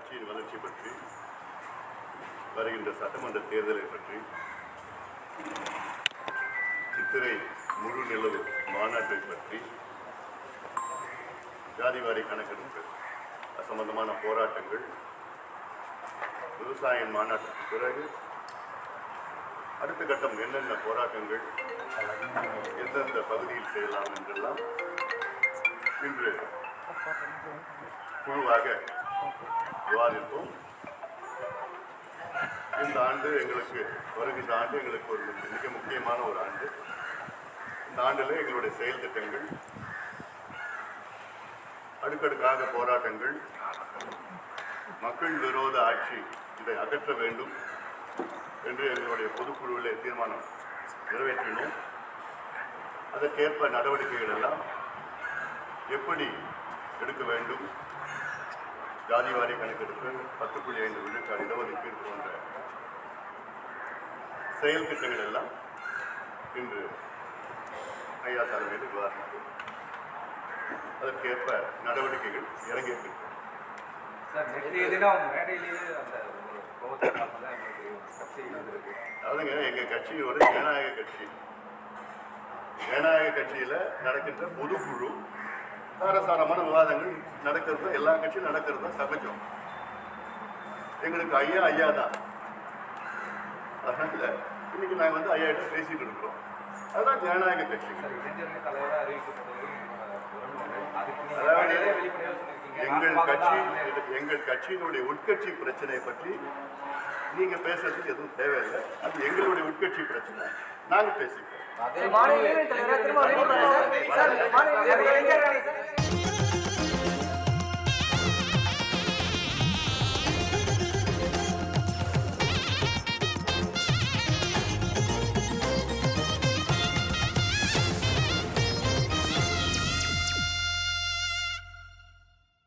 கட்சியின் வளர்ச்சி பற்றி வருகின்ற சட்டமன்ற தேர்தலை பற்றி சித்திரை முழு நிலவு மாநாட்டை பற்றி ஜாதிவாரி கணக்கெடுப்பு அசம்பந்தமான சம்பந்தமான போராட்டங்கள் விவசாயியின் மாநாட்டுக்கு பிறகு அடுத்த கட்டம் என்னென்ன போராட்டங்கள் எந்தெந்த பகுதியில் செய்யலாம் என்றெல்லாம் இன்று குழுவாக விவாதித்தோம் இந்த ஆண்டு எங்களுக்கு வருகின்ற ஆண்டு எங்களுக்கு ஒரு மிக முக்கியமான ஒரு ஆண்டு. இந்த ஆண்டில் எங்களுடைய செயல் திட்டங்கள் அடுக்கடுக்காக போராட்டங்கள் மக்கள் விரோத ஆட்சி இதை அகற்ற வேண்டும் என்று எங்களுடைய பொதுக்குழுவிலே தீர்மானம் நிறைவேற்றினோம். அதற்கேற்ப நடவடிக்கைகள் எல்லாம் எப்படி எடுக்க வேண்டும் ஜாதிவாரி கணக்கெடுப்பு பத்து புள்ளி ஐந்து விழுக்காடு இடஒதுக்கீடு போன்ற செயல் திட்டங்கள் எல்லாம் இன்று ஐயா தலைமையில் விவாதித்தோம் அதற்கேற்ப நடவடிக்கைகள் இறங்கியிருக்கின்றன அதாவதுங்க எங்கள் கட்சி ஒரு ஜனநாயக கட்சி. ஜனநாயக கட்சியில் நடக்கின்ற பொதுக்குழு காரசாரமான விவாதங்கள் நடக்கிறது. எல்லா கட்சியும் நடக்கிறது தான் சகஜம். எங்களுக்கு ஐயா ஐயா தான். அதனால இன்னைக்கு நாங்கள் வந்து ஐயா கிட்ட பேசிட்டு இருக்கிறோம். அதுதான் ஜனநாயக கட்சி தலைவராக அறிவிக்கப்பட்டது. எங்கள் கட்சி எங்கள் கட்சியினுடைய உட்கட்சி பிரச்சனையை பற்றி நீங்க பேசுறதுக்கு எதுவும் தேவையில்லை. அது எங்களுடைய உட்கட்சி பிரச்சனை. நாங்க. பேசிக்கிறோம்